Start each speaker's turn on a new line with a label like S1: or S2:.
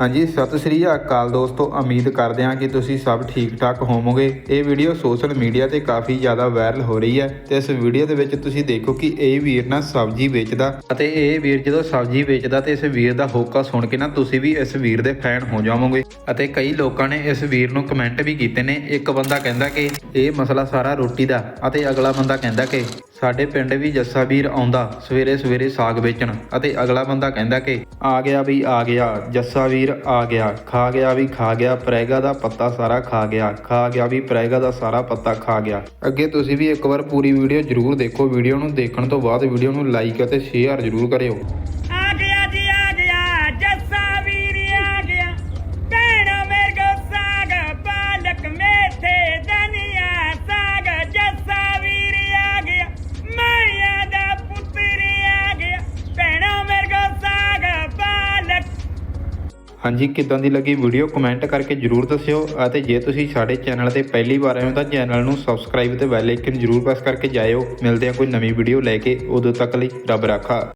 S1: ਹਾਂਜੀ, ਸਤਿ ਸ੍ਰੀ ਅਕਾਲ ਦੋਸਤੋ। ਉਮੀਦ ਕਰਦੇ ਹਾਂ ਕਿ ਤੁਸੀਂ ਸਭ ਠੀਕ ਠਾਕ ਹੋਵੋਗੇ। ਇਹ ਵੀਡੀਓ ਸੋਸ਼ਲ ਮੀਡੀਆ ਤੇ ਕਾਫੀ ਜ਼ਿਆਦਾ ਵਾਇਰਲ ਹੋ ਰਹੀ ਹੈ ਤੇ ਇਸ ਵੀਡੀਓ ਦੇ ਵਿੱਚ ਤੁਸੀਂ ਦੇਖੋ ਕਿ ਇਹ ਵੀਰ ਨਾ ਸਬਜ਼ੀ ਵੇਚਦਾ ਅਤੇ ਇਹ ਵੀਰ ਜਦੋਂ ਸਬਜ਼ੀ ਵੇਚਦਾ ਤੇ ਇਸ ਵੀਰ ਦਾ ਹੋਕਾ ਸੁਣ ਕੇ ਨਾ ਤੁਸੀਂ ਵੀ ਇਸ ਵੀਰ ਦੇ ਫੈਨ ਹੋ ਜਾਵੋਗੇ। ਅਤੇ ਕਈ ਲੋਕਾਂ ਨੇ ਇਸ ਵੀਰ ਨੂੰ ਕਮੈਂਟ ਵੀ ਕੀਤੇ ਨੇ। ਇੱਕ ਬੰਦਾ ਕਹਿੰਦਾ ਕਿ ਇਹ ਮਸਲਾ ਸਾਰਾ ਰੋਟੀ ਦਾ ਅਤੇ ਅਗਲਾ ਬੰਦਾ ਕਹਿੰਦਾ ਕਿ ਸਾਡੇ ਪਿੰਡ ਵੀ ਜੱਸਾ ਵੀਰ ਆਉਂਦਾ ਸਵੇਰੇ ਸਵੇਰੇ ਸਾਗ ਵੇਚਣ ਅਤੇ ਅਗਲਾ ਬੰਦਾ ਕਹਿੰਦਾ ਕਿ ਆ ਗਿਆ ਵੀ ਆ ਗਿਆ, ਜੱਸਾ ਵੀਰ ਆ ਗਿਆ, ਖਾ ਗਿਆ ਵੀ ਖਾ ਗਿਆ, ਪ੍ਰੈਗਾ ਦਾ ਪੱਤਾ ਸਾਰਾ ਖਾ ਗਿਆ ਖਾ ਗਿਆ ਵੀ ਪ੍ਰੈਗਾ ਦਾ ਸਾਰਾ ਪੱਤਾ ਖਾ ਗਿਆ। ਅੱਗੇ ਤੁਸੀਂ ਵੀ ਇੱਕ ਵਾਰ ਪੂਰੀ ਵੀਡੀਓ ਜ਼ਰੂਰ ਦੇਖੋ, ਵੀਡੀਓ ਨੂੰ ਦੇਖਣ ਤੋਂ ਬਾਅਦ ਵੀਡੀਓ ਨੂੰ ਲਾਈਕ ਅਤੇ ਸ਼ੇਅਰ ਜ਼ਰੂਰ ਕਰਿਓ। ਹਾਂਜੀ, ਕਿਦਾਂ ਦੀ ਲੱਗੀ ਵੀਡੀਓ ਕਮੈਂਟ ਕਰਕੇ ਜਰੂਰ ਦੱਸਿਓ ਅਤੇ ਜੇ ਤੁਸੀਂ ਸਾਡੇ ਚੈਨਲ ਤੇ ਪਹਿਲੀ ਵਾਰ ਆਏ ਹੋ ਤਾਂ ਚੈਨਲ ਨੂੰ ਸਬਸਕ੍ਰਾਈਬ ਤੇ ਬੈਲ ਆਈਕਨ ਜਰੂਰ ਪ੍ਰੈਸ ਕਰਕੇ ਜਾਇਓ। ਮਿਲਦੇ ਹਾਂ ਕੋਈ ਨਵੀਂ ਵੀਡੀਓ ਲੈ ਕੇ। ਉਦੋਂ ਤੱਕ ਲਈ ਰੱਬ ਰਾਖਾ।